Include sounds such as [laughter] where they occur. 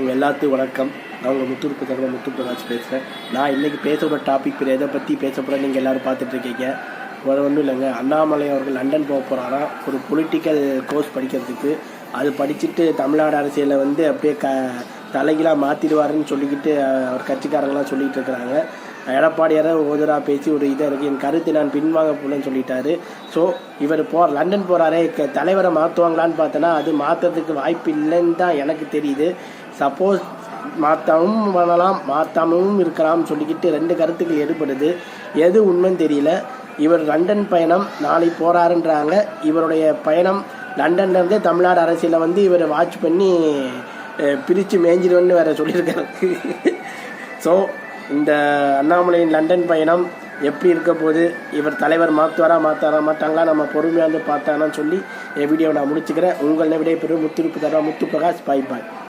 உங்கள் எல்லாத்துக்கும் வணக்கம். நான் உங்கள் முத்துருப்பு தருவ முத்து பிரகாஷ் பேசுகிறேன் நான் இன்றைக்கி பேச டாபிக் பேர் எதை பற்றி பேச போகிறேன் நீங்கள் எல்லோரும் பார்த்துட்ருக்கீங்க வேறு ஒன்றும் இல்லைங்க. அண்ணாமலை அவர்கள் லண்டன் போக போகிறாராம் ஒரு பொலிட்டிக்கல் கோர்ஸ் படிக்கிறதுக்கு. அது படிச்சுட்டு தமிழ்நாடு அரசியலை வந்து அப்படியே க தலைகீழாக மாற்றிடுவாருன்னு சொல்லிக்கிட்டு அவர் கட்சிக்காரங்களாம் சொல்லிகிட்டு இருக்கிறாங்க. எடப்பாடியாரை ஓதுரா பேசி ஒரு இதாக இருக்குது என் கருத்தை நான் பின்வாங்க போலன்னு சொல்லிட்டாரு. ஸோ இவர் போ லண்டன் போகிறாரே க- தலைவரை மாற்றுவாங்களான்னு பார்த்தோன்னா அது மாற்றுறதுக்கு வாய்ப்பு இல்லைன்னு தான் எனக்கு தெரியுது. சப்போஸ் மாற்றவும் பண்ணலாம் மாற்றாமவும் இருக்கலாம்னு சொல்லிக்கிட்டு ரெண்டு கருத்துக்கள் ஏற்படுது. எது உண்மைன்னு தெரியல. இவர் லண்டன் பயணம் நாளை போகிறாருன்றாங்க இவருடைய பயணம் லண்டன்லேருந்தே தமிழ்நாடு அரசியலில் வந்து இவர் வாட்ச் பண்ணி பிரித்து மேய்ஞ்சிடுவேன்னு வேறு சொல்லியிருக்காரு. [laughs] ஸோ இந்த அண்ணாமலையின் லண்டன் பயணம் எப்படி இருக்க போது இவர் தலைவர் மாற்றுவாரா மாற்றாரா மாட்டாங்களா? நம்ம பொறுமையாக வந்து பார்த்தானான்னு சொல்லி என் வீடியோவை நான் முடிச்சுக்கிறேன். உங்கள் விடைபெறும் முத்துருப்பு தரா முத்து பிரகாஷ். பாய் பாய்